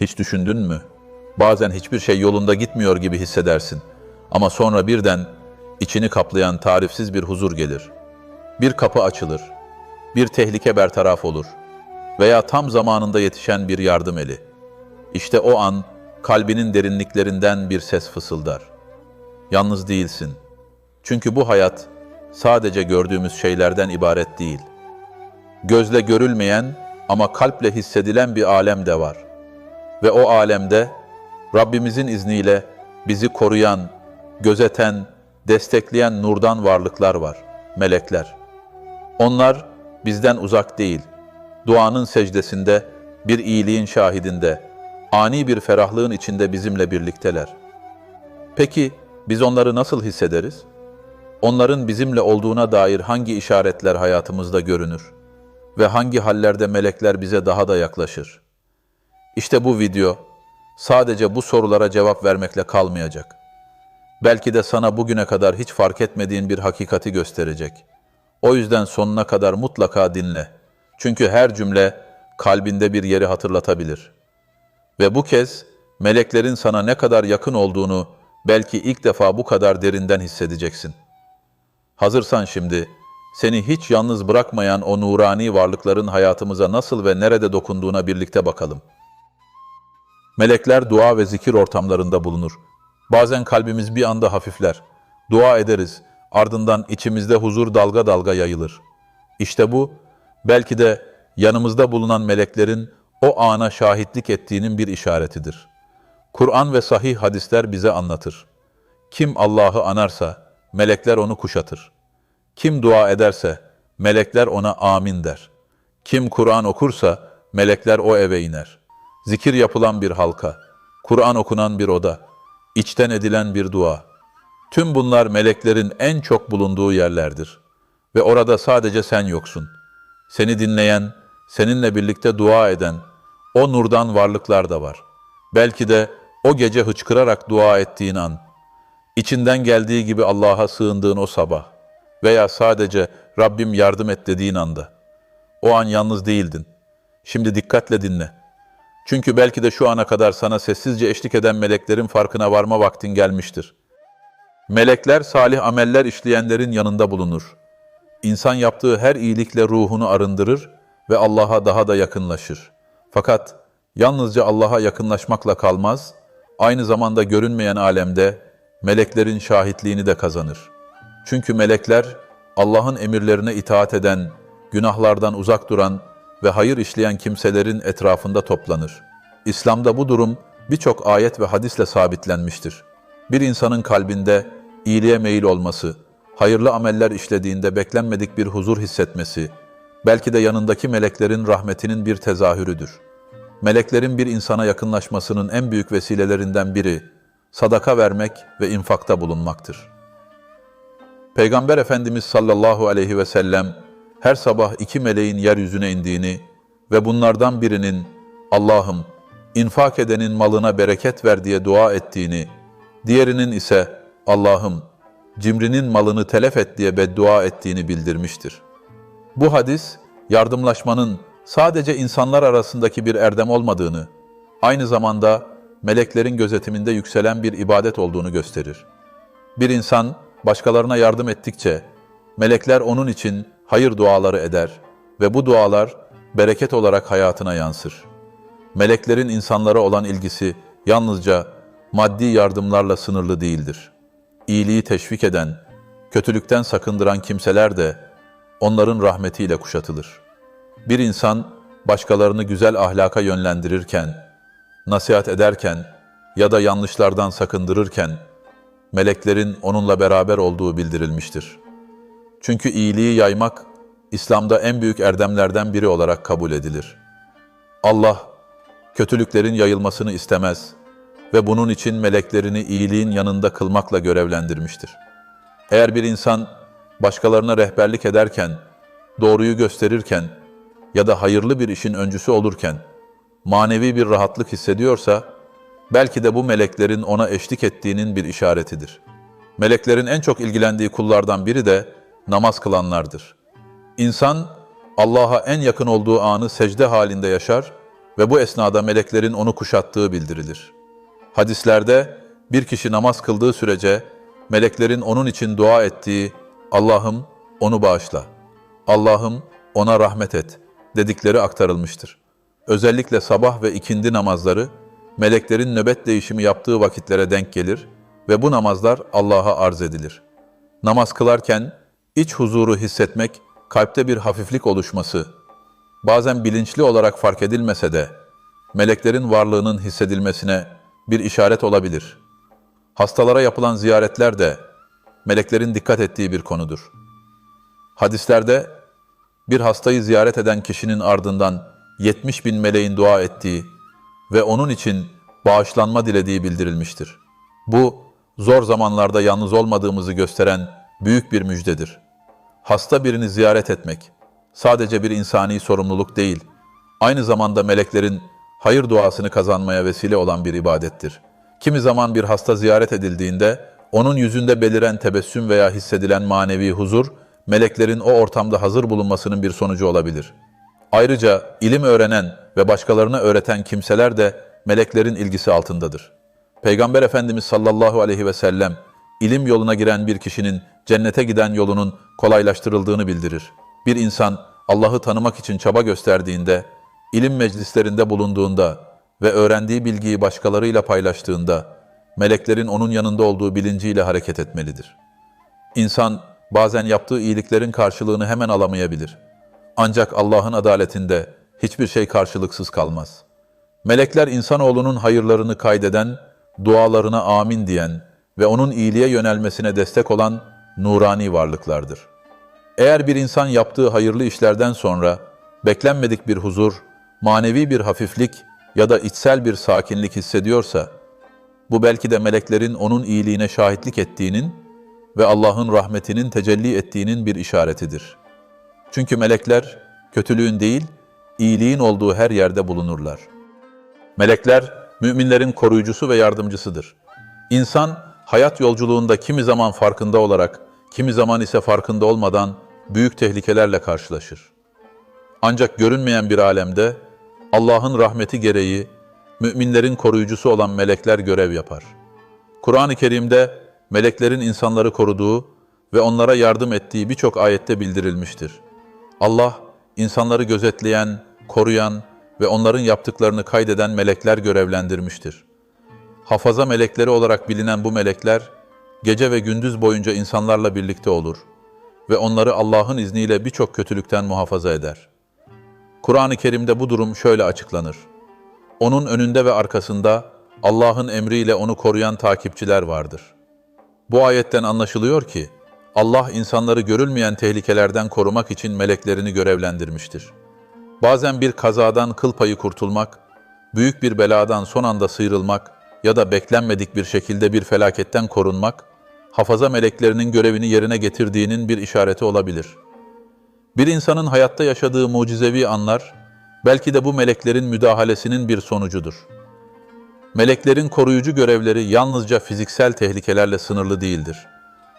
Hiç düşündün mü? Bazen hiçbir şey yolunda gitmiyor gibi hissedersin. Ama sonra birden içini kaplayan tarifsiz bir huzur gelir. Bir kapı açılır. Bir tehlike bertaraf olur. Veya tam zamanında yetişen bir yardım eli. İşte o an kalbinin derinliklerinden bir ses fısıldar. Yalnız değilsin. Çünkü bu hayat sadece gördüğümüz şeylerden ibaret değil. Gözle görülmeyen ama kalple hissedilen bir alem de var. Ve o alemde Rabbimizin izniyle bizi koruyan, gözeten, destekleyen nurdan varlıklar var, melekler. Onlar bizden uzak değil. Duanın secdesinde, bir iyiliğin şahidinde, ani bir ferahlığın içinde bizimle birlikteler. Peki biz onları nasıl hissederiz? Onların bizimle olduğuna dair hangi işaretler hayatımızda görünür? Ve hangi hallerde melekler bize daha da yaklaşır? İşte bu video sadece bu sorulara cevap vermekle kalmayacak. Belki de sana bugüne kadar hiç fark etmediğin bir hakikati gösterecek. O yüzden sonuna kadar mutlaka dinle. Çünkü her cümle kalbinde bir yeri hatırlatabilir. Ve bu kez meleklerin sana ne kadar yakın olduğunu belki ilk defa bu kadar derinden hissedeceksin. Hazırsan şimdi seni hiç yalnız bırakmayan o nurani varlıkların hayatımıza nasıl ve nerede dokunduğuna birlikte bakalım. Melekler dua ve zikir ortamlarında bulunur. Bazen kalbimiz bir anda hafifler. Dua ederiz, ardından içimizde huzur dalga dalga yayılır. İşte bu, belki de yanımızda bulunan meleklerin o ana şahitlik ettiğinin bir işaretidir. Kur'an ve sahih hadisler bize anlatır. Kim Allah'ı anarsa, melekler onu kuşatır. Kim dua ederse, melekler ona amin der. Kim Kur'an okursa, melekler o eve iner. Zikir yapılan bir halka, Kur'an okunan bir oda, içten edilen bir dua. Tüm bunlar meleklerin en çok bulunduğu yerlerdir. Ve orada sadece sen yoksun. Seni dinleyen, seninle birlikte dua eden, o nurdan varlıklar da var. Belki de o gece hıçkırarak dua ettiğin an, içinden geldiği gibi Allah'a sığındığın o sabah veya sadece Rabbim yardım et dediğin anda. O an yalnız değildin. Şimdi dikkatle dinle. Çünkü belki de şu ana kadar sana sessizce eşlik eden meleklerin farkına varma vaktin gelmiştir. Melekler salih ameller işleyenlerin yanında bulunur. İnsan yaptığı her iyilikle ruhunu arındırır ve Allah'a daha da yakınlaşır. Fakat yalnızca Allah'a yakınlaşmakla kalmaz, aynı zamanda görünmeyen alemde meleklerin şahitliğini de kazanır. Çünkü melekler Allah'ın emirlerine itaat eden, günahlardan uzak duran ve hayır işleyen kimselerin etrafında toplanır. İslam'da bu durum birçok ayet ve hadisle sabitlenmiştir. Bir insanın kalbinde iyiliğe meyil olması, hayırlı ameller işlediğinde beklenmedik bir huzur hissetmesi, belki de yanındaki meleklerin rahmetinin bir tezahürüdür. Meleklerin bir insana yakınlaşmasının en büyük vesilelerinden biri, sadaka vermek ve infakta bulunmaktır. Peygamber Efendimiz sallallahu aleyhi ve sellem her sabah iki meleğin yeryüzüne indiğini ve bunlardan birinin Allah'ım infak edenin malına bereket ver diye dua ettiğini, diğerinin ise Allah'ım cimrinin malını telef et diye beddua ettiğini bildirmiştir. Bu hadis yardımlaşmanın sadece insanlar arasındaki bir erdem olmadığını, aynı zamanda meleklerin gözetiminde yükselen bir ibadet olduğunu gösterir. Bir insan başkalarına yardım ettikçe melekler onun için hayır duaları eder ve bu dualar bereket olarak hayatına yansır. Meleklerin insanlara olan ilgisi yalnızca maddi yardımlarla sınırlı değildir. İyiliği teşvik eden, kötülükten sakındıran kimseler de onların rahmetiyle kuşatılır. Bir insan başkalarını güzel ahlaka yönlendirirken, nasihat ederken ya da yanlışlardan sakındırırken meleklerin onunla beraber olduğu bildirilmiştir. Çünkü iyiliği yaymak İslam'da en büyük erdemlerden biri olarak kabul edilir. Allah kötülüklerin yayılmasını istemez ve bunun için meleklerini iyiliğin yanında kılmakla görevlendirmiştir. Eğer bir insan başkalarına rehberlik ederken, doğruyu gösterirken ya da hayırlı bir işin öncüsü olurken manevi bir rahatlık hissediyorsa, belki de bu meleklerin ona eşlik ettiğinin bir işaretidir. Meleklerin en çok ilgilendiği kullardan biri de namaz kılanlardır. İnsan Allah'a en yakın olduğu anı secde halinde yaşar ve bu esnada meleklerin onu kuşattığı bildirilir. Hadislerde bir kişi namaz kıldığı sürece meleklerin onun için dua ettiği Allah'ım onu bağışla, Allah'ım ona rahmet et dedikleri aktarılmıştır. Özellikle sabah ve ikindi namazları meleklerin nöbet değişimi yaptığı vakitlere denk gelir ve bu namazlar Allah'a arz edilir. Namaz kılarken iç huzuru hissetmek, kalpte bir hafiflik oluşması, bazen bilinçli olarak fark edilmese de meleklerin varlığının hissedilmesine bir işaret olabilir. Hastalara yapılan ziyaretler de meleklerin dikkat ettiği bir konudur. Hadislerde bir hastayı ziyaret eden kişinin ardından 70 bin meleğin dua ettiği ve onun için bağışlanma dilediği bildirilmiştir. Bu, zor zamanlarda yalnız olmadığımızı gösteren büyük bir müjdedir. Hasta birini ziyaret etmek, sadece bir insani sorumluluk değil, aynı zamanda meleklerin hayır duasını kazanmaya vesile olan bir ibadettir. Kimi zaman bir hasta ziyaret edildiğinde, onun yüzünde beliren tebessüm veya hissedilen manevi huzur, meleklerin o ortamda hazır bulunmasının bir sonucu olabilir. Ayrıca ilim öğrenen ve başkalarına öğreten kimseler de meleklerin ilgisi altındadır. Peygamber Efendimiz sallallahu aleyhi ve sellem, ilim yoluna giren bir kişinin cennete giden yolunun kolaylaştırıldığını bildirir. Bir insan Allah'ı tanımak için çaba gösterdiğinde, ilim meclislerinde bulunduğunda ve öğrendiği bilgiyi başkalarıyla paylaştığında, meleklerin onun yanında olduğu bilinciyle hareket etmelidir. İnsan bazen yaptığı iyiliklerin karşılığını hemen alamayabilir. Ancak Allah'ın adaletinde hiçbir şey karşılıksız kalmaz. Melekler insanoğlunun hayırlarını kaydeden, dualarına amin diyen ve onun iyiliğe yönelmesine destek olan nurani varlıklardır. Eğer bir insan yaptığı hayırlı işlerden sonra beklenmedik bir huzur, manevi bir hafiflik ya da içsel bir sakinlik hissediyorsa, bu belki de meleklerin onun iyiliğine şahitlik ettiğinin ve Allah'ın rahmetinin tecelli ettiğinin bir işaretidir. Çünkü melekler kötülüğün değil, iyiliğin olduğu her yerde bulunurlar. Melekler müminlerin koruyucusu ve yardımcısıdır. İnsan hayat yolculuğunda kimi zaman farkında olarak, kimi zaman ise farkında olmadan büyük tehlikelerle karşılaşır. Ancak görünmeyen bir alemde Allah'ın rahmeti gereği müminlerin koruyucusu olan melekler görev yapar. Kur'an-ı Kerim'de meleklerin insanları koruduğu ve onlara yardım ettiği birçok ayette bildirilmiştir. Allah, insanları gözetleyen, koruyan ve onların yaptıklarını kaydeden melekler görevlendirmiştir. Hafaza melekleri olarak bilinen bu melekler, gece ve gündüz boyunca insanlarla birlikte olur ve onları Allah'ın izniyle birçok kötülükten muhafaza eder. Kur'an-ı Kerim'de bu durum şöyle açıklanır. Onun önünde ve arkasında Allah'ın emriyle onu koruyan takipçiler vardır. Bu ayetten anlaşılıyor ki, Allah insanları görülmeyen tehlikelerden korumak için meleklerini görevlendirmiştir. Bazen bir kazadan kıl payı kurtulmak, büyük bir beladan son anda sıyrılmak ya da beklenmedik bir şekilde bir felaketten korunmak, hafaza meleklerinin görevini yerine getirdiğinin bir işareti olabilir. Bir insanın hayatta yaşadığı mucizevi anlar, belki de bu meleklerin müdahalesinin bir sonucudur. Meleklerin koruyucu görevleri yalnızca fiziksel tehlikelerle sınırlı değildir.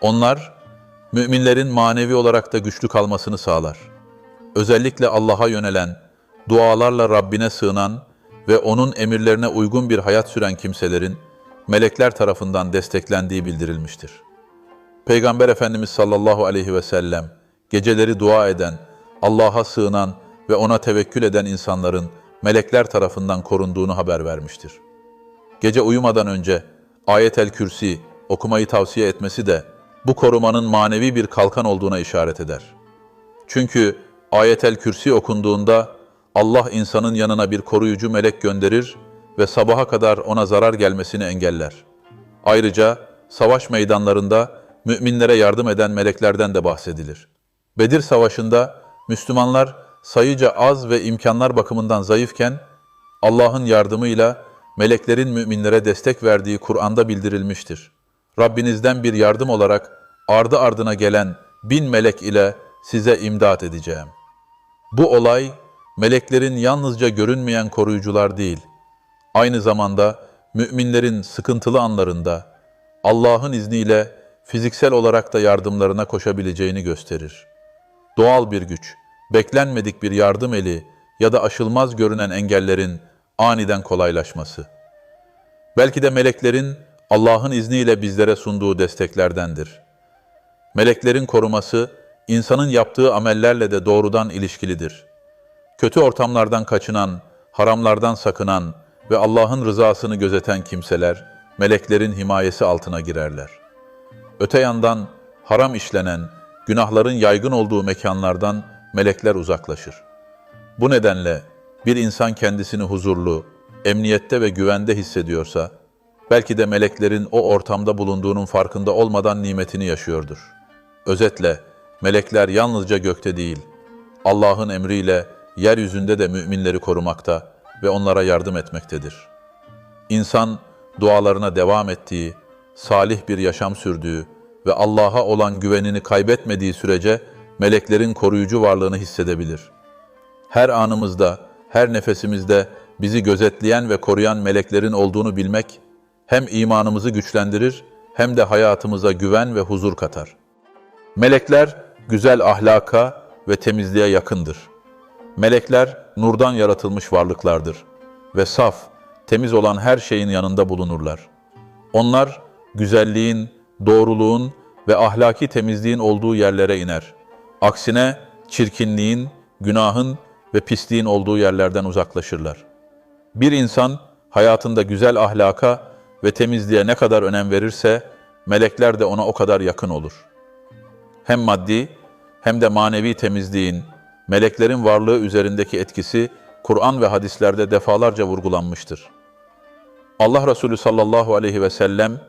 Onlar, müminlerin manevi olarak da güçlü kalmasını sağlar. Özellikle Allah'a yönelen, dualarla Rabbine sığınan ve O'nun emirlerine uygun bir hayat süren kimselerin, melekler tarafından desteklendiği bildirilmiştir. Peygamber Efendimiz sallallahu aleyhi ve sellem, geceleri dua eden, Allah'a sığınan ve O'na tevekkül eden insanların melekler tarafından korunduğunu haber vermiştir. Gece uyumadan önce Ayet-el Kürsi okumayı tavsiye etmesi de bu korumanın manevi bir kalkan olduğuna işaret eder. Çünkü Ayet-el Kürsi okunduğunda Allah insanın yanına bir koruyucu melek gönderir ve sabaha kadar ona zarar gelmesini engeller. Ayrıca savaş meydanlarında müminlere yardım eden meleklerden de bahsedilir. Bedir Savaşı'nda Müslümanlar sayıca az ve imkanlar bakımından zayıfken Allah'ın yardımıyla meleklerin müminlere destek verdiği Kur'an'da bildirilmiştir. Rabbinizden bir yardım olarak ardı ardına gelen bin melek ile size imdat edeceğim. Bu olay, meleklerin yalnızca görünmeyen koruyucular değil, aynı zamanda müminlerin sıkıntılı anlarında Allah'ın izniyle fiziksel olarak da yardımlarına koşabileceğini gösterir. Doğal bir güç, beklenmedik bir yardım eli ya da aşılmaz görünen engellerin aniden kolaylaşması. Belki de meleklerin Allah'ın izniyle bizlere sunduğu desteklerdendir. Meleklerin koruması insanın yaptığı amellerle de doğrudan ilişkilidir. Kötü ortamlardan kaçınan, haramlardan sakınan ve Allah'ın rızasını gözeten kimseler meleklerin himayesi altına girerler. Öte yandan haram işlenen, günahların yaygın olduğu mekanlardan melekler uzaklaşır. Bu nedenle bir insan kendisini huzurlu, emniyette ve güvende hissediyorsa, belki de meleklerin o ortamda bulunduğunun farkında olmadan nimetini yaşıyordur. Özetle, melekler yalnızca gökte değil, Allah'ın emriyle yeryüzünde de müminleri korumakta ve onlara yardım etmektedir. İnsan dualarına devam ettiği, salih bir yaşam sürdüğü ve Allah'a olan güvenini kaybetmediği sürece meleklerin koruyucu varlığını hissedebilir. Her anımızda, her nefesimizde bizi gözetleyen ve koruyan meleklerin olduğunu bilmek hem imanımızı güçlendirir hem de hayatımıza güven ve huzur katar. Melekler güzel ahlaka ve temizliğe yakındır. Melekler nurdan yaratılmış varlıklardır ve saf, temiz olan her şeyin yanında bulunurlar. Onlar güzelliğin, doğruluğun ve ahlaki temizliğin olduğu yerlere iner. Aksine çirkinliğin, günahın ve pisliğin olduğu yerlerden uzaklaşırlar. Bir insan hayatında güzel ahlaka ve temizliğe ne kadar önem verirse melekler de ona o kadar yakın olur. Hem maddi hem de manevi temizliğin, meleklerin varlığı üzerindeki etkisi Kur'an ve hadislerde defalarca vurgulanmıştır. Allah Resulü sallallahu aleyhi ve sellem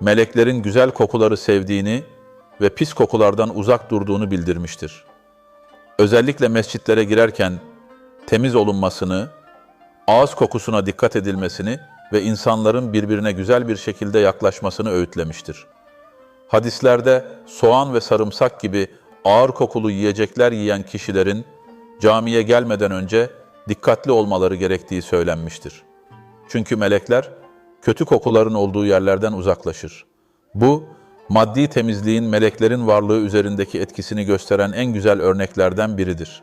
meleklerin güzel kokuları sevdiğini ve pis kokulardan uzak durduğunu bildirmiştir. Özellikle mescitlere girerken temiz olunmasını, ağız kokusuna dikkat edilmesini ve insanların birbirine güzel bir şekilde yaklaşmasını öğütlemiştir. Hadislerde soğan ve sarımsak gibi ağır kokulu yiyecekler yiyen kişilerin camiye gelmeden önce dikkatli olmaları gerektiği söylenmiştir. Çünkü melekler kötü kokuların olduğu yerlerden uzaklaşır. Bu, maddi temizliğin meleklerin varlığı üzerindeki etkisini gösteren en güzel örneklerden biridir.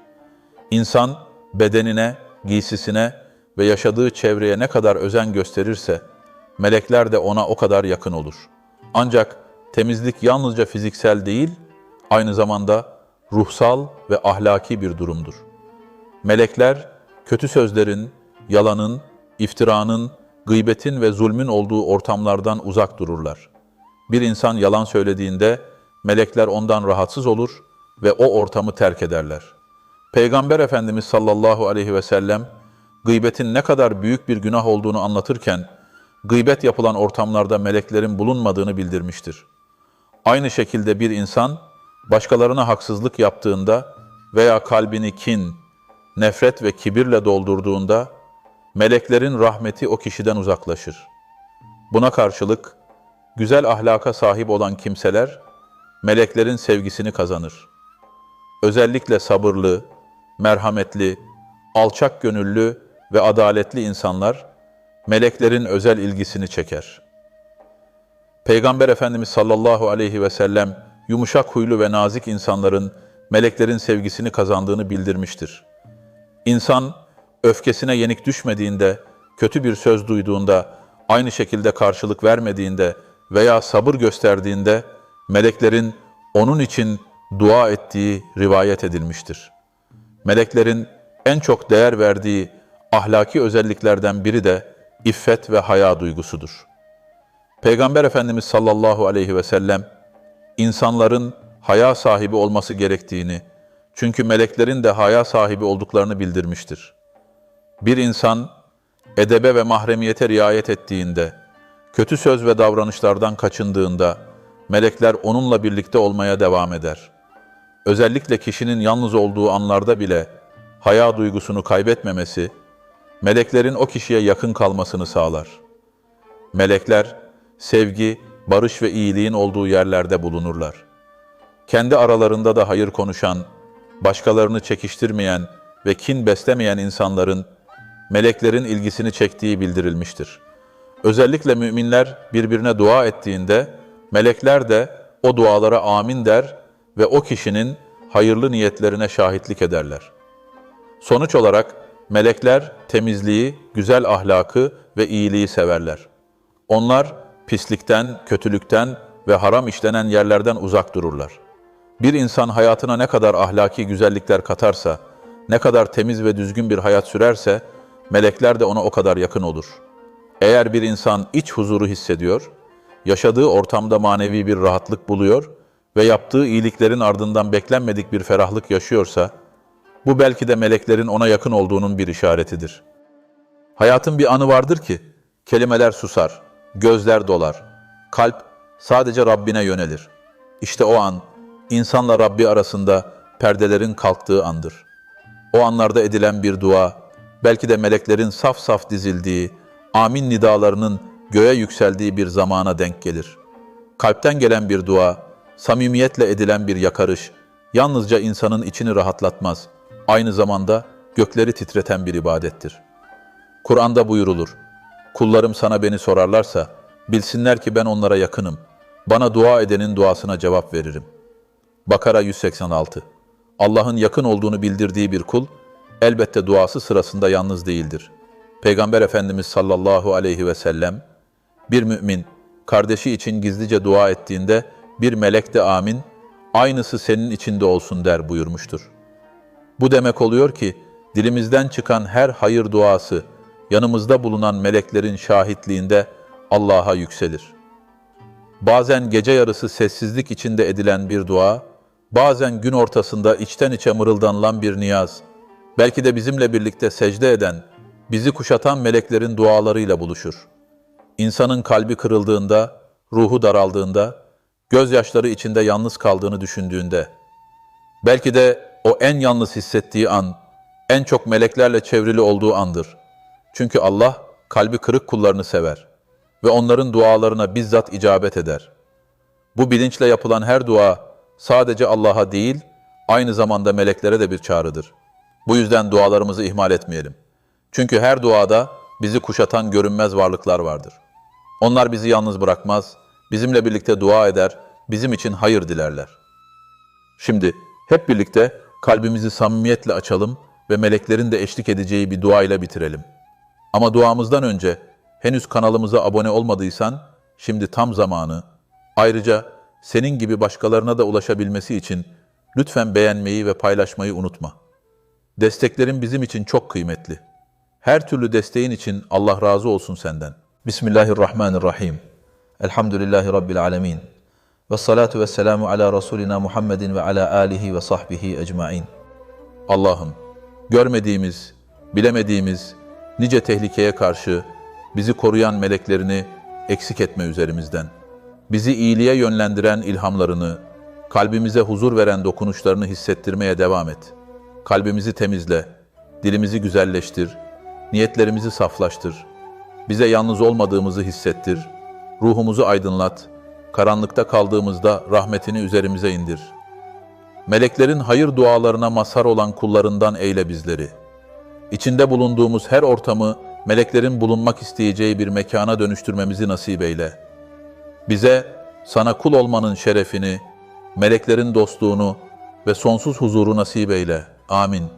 İnsan bedenine, giysisine ve yaşadığı çevreye ne kadar özen gösterirse, melekler de ona o kadar yakın olur. Ancak temizlik yalnızca fiziksel değil, aynı zamanda ruhsal ve ahlaki bir durumdur. Melekler, kötü sözlerin, yalanın, iftiranın, gıybetin ve zulmün olduğu ortamlardan uzak dururlar. Bir insan yalan söylediğinde melekler ondan rahatsız olur ve o ortamı terk ederler. Peygamber Efendimiz sallallahu aleyhi ve sellem gıybetin ne kadar büyük bir günah olduğunu anlatırken gıybet yapılan ortamlarda meleklerin bulunmadığını bildirmiştir. Aynı şekilde bir insan başkalarına haksızlık yaptığında veya kalbini kin, nefret ve kibirle doldurduğunda meleklerin rahmeti o kişiden uzaklaşır. Buna karşılık güzel ahlaka sahip olan kimseler meleklerin sevgisini kazanır. Özellikle sabırlı, merhametli, alçak gönüllü ve adaletli insanlar meleklerin özel ilgisini çeker. Peygamber Efendimiz sallallahu aleyhi ve sellem yumuşak huylu ve nazik insanların meleklerin sevgisini kazandığını bildirmiştir. İnsan öfkesine yenik düşmediğinde, kötü bir söz duyduğunda, aynı şekilde karşılık vermediğinde veya sabır gösterdiğinde meleklerin onun için dua ettiği rivayet edilmiştir. Meleklerin en çok değer verdiği ahlaki özelliklerden biri de iffet ve haya duygusudur. Peygamber Efendimiz sallallahu aleyhi ve sellem insanların haya sahibi olması gerektiğini, çünkü meleklerin de haya sahibi olduklarını bildirmiştir. Bir insan edebe ve mahremiyete riayet ettiğinde, kötü söz ve davranışlardan kaçındığında melekler onunla birlikte olmaya devam eder. Özellikle kişinin yalnız olduğu anlarda bile haya duygusunu kaybetmemesi, meleklerin o kişiye yakın kalmasını sağlar. Melekler, sevgi, barış ve iyiliğin olduğu yerlerde bulunurlar. Kendi aralarında da hayır konuşan, başkalarını çekiştirmeyen ve kin beslemeyen insanların meleklerin ilgisini çektiği bildirilmiştir. Özellikle müminler birbirine dua ettiğinde melekler de o dualara amin der ve o kişinin hayırlı niyetlerine şahitlik ederler. Sonuç olarak Melekler temizliği, güzel ahlakı ve iyiliği severler. Onlar pislikten, kötülükten ve haram işlenen yerlerden uzak dururlar. Bir insan hayatına ne kadar ahlaki güzellikler katarsa, ne kadar temiz ve düzgün bir hayat sürerse, melekler de ona o kadar yakın olur. Eğer bir insan iç huzuru hissediyor, yaşadığı ortamda manevi bir rahatlık buluyor ve yaptığı iyiliklerin ardından beklenmedik bir ferahlık yaşıyorsa, bu belki de meleklerin ona yakın olduğunun bir işaretidir. Hayatın bir anı vardır ki, kelimeler susar, gözler dolar, kalp sadece Rabbine yönelir. İşte o an, insanla Rabbi arasında perdelerin kalktığı andır. O anlarda edilen bir dua, belki de meleklerin saf saf dizildiği, amin nidalarının göğe yükseldiği bir zamana denk gelir. Kalpten gelen bir dua, samimiyetle edilen bir yakarış, yalnızca insanın içini rahatlatmaz, aynı zamanda gökleri titreten bir ibadettir. Kur'an'da buyurulur, kullarım sana beni sorarlarsa, bilsinler ki ben onlara yakınım, bana dua edenin duasına cevap veririm. Bakara 186 Allah'ın yakın olduğunu bildirdiği bir kul, elbette duası sırasında yalnız değildir. Peygamber Efendimiz sallallahu aleyhi ve sellem, bir mümin, kardeşi için gizlice dua ettiğinde, bir melek de amin, aynısı senin içinde olsun der buyurmuştur. Bu demek oluyor ki, dilimizden çıkan her hayır duası, yanımızda bulunan meleklerin şahitliğinde Allah'a yükselir. Bazen gece yarısı sessizlik içinde edilen bir dua, bazen gün ortasında içten içe mırıldanılan bir niyaz, belki de bizimle birlikte secde eden, bizi kuşatan meleklerin dualarıyla buluşur. İnsanın kalbi kırıldığında, ruhu daraldığında, gözyaşları içinde yalnız kaldığını düşündüğünde, belki de o en yalnız hissettiği an, en çok meleklerle çevrili olduğu andır. Çünkü Allah kalbi kırık kullarını sever ve onların dualarına bizzat icabet eder. Bu bilinçle yapılan her dua sadece Allah'a değil, aynı zamanda meleklere de bir çağrıdır. Bu yüzden dualarımızı ihmal etmeyelim. Çünkü her duada bizi kuşatan görünmez varlıklar vardır. Onlar bizi yalnız bırakmaz, bizimle birlikte dua eder, bizim için hayır dilerler. Şimdi hep birlikte kalbimizi samimiyetle açalım ve meleklerin de eşlik edeceği bir dua ile bitirelim. Ama duamızdan önce henüz kanalımıza abone olmadıysan şimdi tam zamanı. Ayrıca senin gibi başkalarına da ulaşabilmesi için lütfen beğenmeyi ve paylaşmayı unutma. Desteklerin bizim için çok kıymetli. Her türlü desteğin için Allah razı olsun senden. Bismillahirrahmanirrahim. Elhamdülillahi Rabbil alemin. Ve salatu ve selamu ala Resulina Muhammedin ve ala alihi ve sahbihi ecmain. Allah'ım, görmediğimiz, bilemediğimiz nice tehlikeye karşı bizi koruyan meleklerini eksik etme üzerimizden. Bizi iyiliğe yönlendiren ilhamlarını, kalbimize huzur veren dokunuşlarını hissettirmeye devam et. Kalbimizi temizle, dilimizi güzelleştir, niyetlerimizi saflaştır. Bize yalnız olmadığımızı hissettir, ruhumuzu aydınlat, karanlıkta kaldığımızda rahmetini üzerimize indir. Meleklerin hayır dualarına mazhar olan kullarından eyle bizleri. İçinde bulunduğumuz her ortamı meleklerin bulunmak isteyeceği bir mekana dönüştürmemizi nasip eyle. Bize sana kul olmanın şerefini, meleklerin dostluğunu ve sonsuz huzuru nasip eyle. Amin.